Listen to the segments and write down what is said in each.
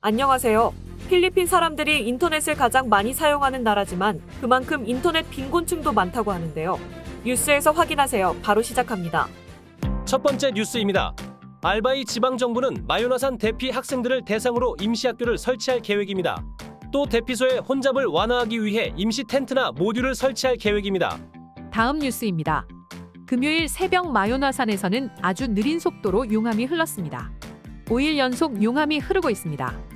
안녕하세요. 필리핀 사람들이 인터넷을 가장 많이 사용하는 나라지만 그만큼 인터넷 빈곤층도 많다고 하는데요. 뉴스에서 확인하세요. 바로 시작합니다. 첫 번째 뉴스입니다. 알바이 지방정부는 마요나산 대피 학생들을 대상으로 임시학교를 설치할 계획입니다. 또 대피소의 혼잡을 완화하기 위해 임시 텐트나 모듈을 설치할 계획입니다. 다음 뉴스입니다. 금요일 새벽 마요나산에서는 아주 느린 속도로 용암이 흘렀습니다. 5일 연속 용암이 흐르고 있습니다.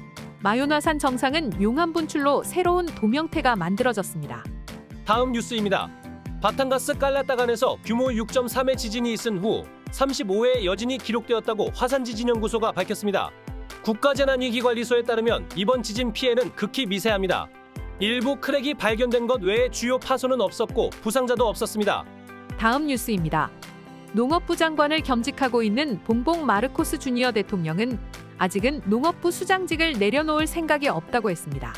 마요나산 정상은 용암 분출로 새로운 도명태가 만들어졌습니다. 다음 뉴스입니다. 바탄가스 깔라따간에서 규모 6.3의 지진이 있은 후 35회의 여진이 기록되었다고 화산지진연구소가 밝혔습니다. 국가재난위기관리소에 따르면 이번 지진 피해는 극히 미세합니다. 일부 크랙이 발견된 것 외에 주요 파손은 없었고 부상자도 없었습니다. 다음 뉴스입니다. 농업부 장관을 겸직하고 있는 봉봉 마르코스 주니어 대통령은 아직은 농업부 수장직을 내려놓을 생각이 없다고 했습니다.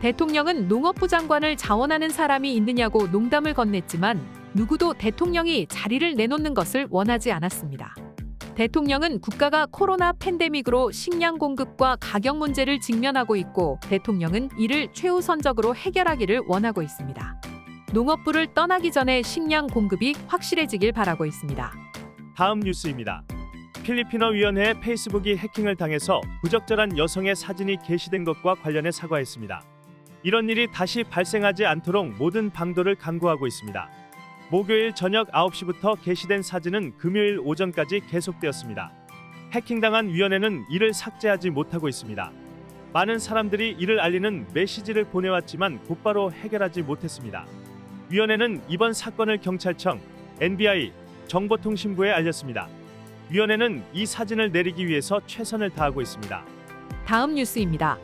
대통령은 농업부 장관을 자원하는 사람이 있느냐고 농담을 건넸지만 누구도 대통령이 자리를 내놓는 것을 원하지 않았습니다. 대통령은 국가가 코로나 팬데믹으로 식량 공급과 가격 문제를 직면하고 있고 대통령은 이를 최우선적으로 해결하기를 원하고 있습니다. 농업부를 떠나기 전에 식량 공급이 확실해지길 바라고 있습니다. 다음 뉴스입니다. 필리핀어 위원회의 페이스북이 해킹을 당해서 부적절한 여성의 사진이 게시된 것과 관련해 사과했습니다. 이런 일이 다시 발생하지 않도록 모든 방도를 강구하고 있습니다. 목요일 저녁 9시부터 게시된 사진은 금요일 오전까지 계속되었습니다. 해킹당한 위원회는 이를 삭제하지 못하고 있습니다. 많은 사람들이 이를 알리는 메시지를 보내왔지만 곧바로 해결하지 못했습니다. 위원회는 이번 사건을 경찰청, NBI, 정보통신부에 알렸습니다. 위원회는 이 사진을 내리기 위해서 최선을 다하고 있습니다. 다음 뉴스입니다.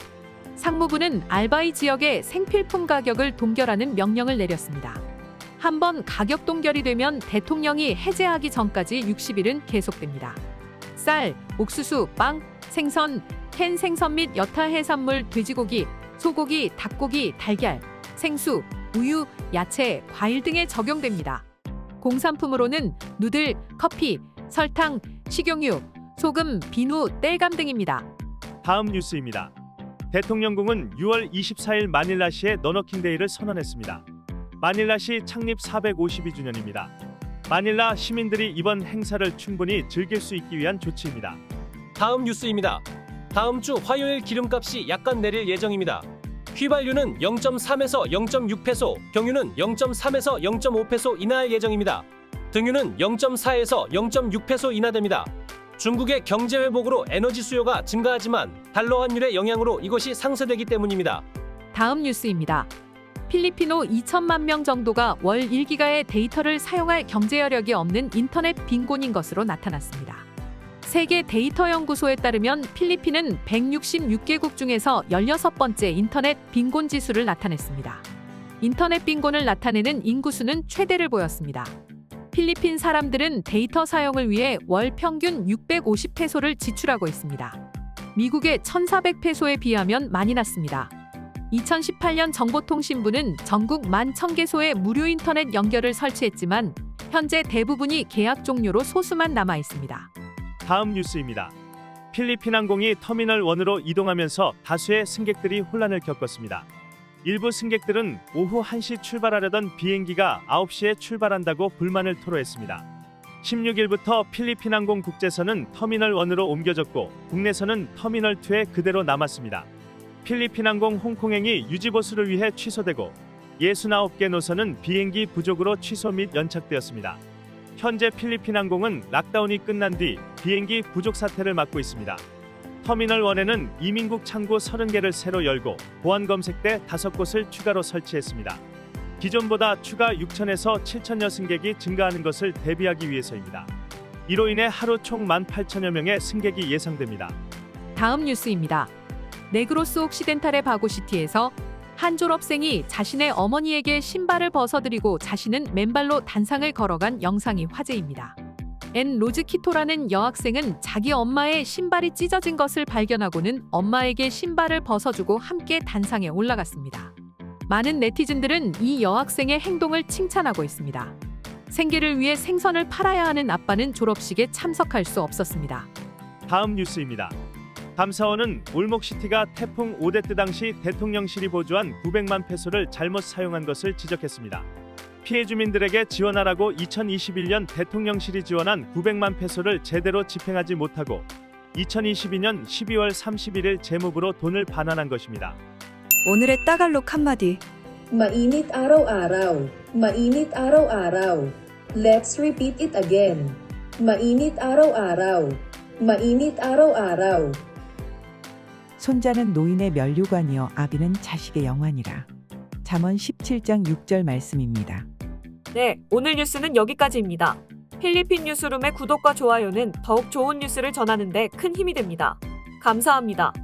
상무부는 알바이 지역의 생필품 가격을 동결하는 명령을 내렸습니다. 한번 가격 동결이 되면 대통령이 해제하기 전까지 60일은 계속됩니다. 쌀, 옥수수, 빵, 생선, 캔 생선 및 여타 해산물, 돼지고기, 소고기, 닭고기, 달걀, 생수, 우유, 야채, 과일 등에 적용됩니다. 공산품으로는 누들, 커피, 설탕, 식용유, 소금, 비누, 땔감 등입니다. 다음 뉴스입니다. 대통령궁은 6월 24일 마닐라시의 너너킹데이를 선언했습니다. 마닐라시 창립 452주년입니다. 마닐라 시민들이 이번 행사를 충분히 즐길 수 있기 위한 조치입니다. 다음 뉴스입니다. 다음 주 화요일 기름값이 약간 내릴 예정입니다. 휘발유는 0.3에서 0.6페소, 경유는 0.3에서 0.5페소 인하할 예정입니다. 등유는 0.4에서 0.6페소 인하됩니다. 중국의 경제 회복으로 에너지 수요가 증가하지만 달러 환율의 영향으로 이것이 상쇄되기 때문입니다. 다음 뉴스입니다. 필리핀오 2천만 명 정도가 월 1기가의 데이터를 사용할 경제 여력이 없는 인터넷 빈곤인 것으로 나타났습니다. 세계 데이터 연구소에 따르면 필리핀은 166개국 중에서 16번째 인터넷 빈곤 지수를 나타냈습니다. 인터넷 빈곤을 나타내는 인구수는 최대를 보였습니다. 필리핀 사람들은 데이터 사용을 위해 월 평균 650페소를 지출하고 있습니다. 미국의 1,400페소에 비하면 많이 낮습니다. 2018년 정보통신부는 전국 1만 1000개소의 무료 인터넷 연결을 설치했지만 현재 대부분이 계약 종료로 소수만 남아 있습니다. 다음 뉴스입니다. 필리핀 항공이 터미널 1으로 이동하면서 다수의 승객들이 혼란을 겪었습니다. 일부 승객들은 오후 1시 출발하려던 비행기가 9시에 출발한다고 불만을 토로했습니다. 16일부터 필리핀 항공 국제선은 터미널 1으로 옮겨졌고 국내선은 터미널 2에 그대로 남았습니다. 필리핀 항공 홍콩행이 유지보수를 위해 취소되고 69개 노선은 비행기 부족으로 취소 및 연착되었습니다. 현재 필리핀 항공은 락다운이 끝난 뒤 비행기 부족 사태를 맡고 있습니다. 터미널 1에는 이민국 창구 30개를 새로 열고 보안 검색대 5곳을 추가로 설치했습니다. 기존보다 추가 6천에서 7천 여 승객이 증가하는 것을 대비하기 위해서입니다. 이로 인해 하루 총 18,000여 명의 승객이 예상됩니다. 다음 뉴스입니다. 네그로스 옥시덴탈의 바고시티에서 한 졸업생이 자신의 어머니에게 신발을 벗어드리고 자신은 맨발로 단상을 걸어간 영상이 화제입니다. 엔 로즈 키토라는 여학생은 자기 엄마의 신발이 찢어진 것을 발견하고는 엄마에게 신발을 벗어주고 함께 단상에 올라갔습니다. 많은 네티즌들은 이 여학생의 행동을 칭찬하고 있습니다. 생계를 위해 생선을 팔아야 하는 아빠는 졸업식에 참석할 수 없었습니다. 다음 뉴스입니다. 감사원은 울목시티가 태풍 오데트 당시 대통령실이 보조한 900만 페소를 잘못 사용한 것을 지적했습니다. 피해 주민들에게 지원하라고 2021년 대통령실이 지원한 900만 페소를 제대로 집행하지 못하고 2022년 12월 31일 재무부로 돈을 반환한 것입니다. 오늘의 따갈록 한마디. Mainit araw-araw. Mainit araw-araw. Let's repeat it again. Mainit araw-araw. Mainit araw-araw. 손자는 노인의 면류관이요 아비는 자식의 영환이라. 잠언 17장 6절 말씀입니다. 네, 오늘 뉴스는 여기까지입니다. 필리핀 뉴스룸의 구독과 좋아요는 더욱 좋은 뉴스를 전하는데 큰 힘이 됩니다. 감사합니다.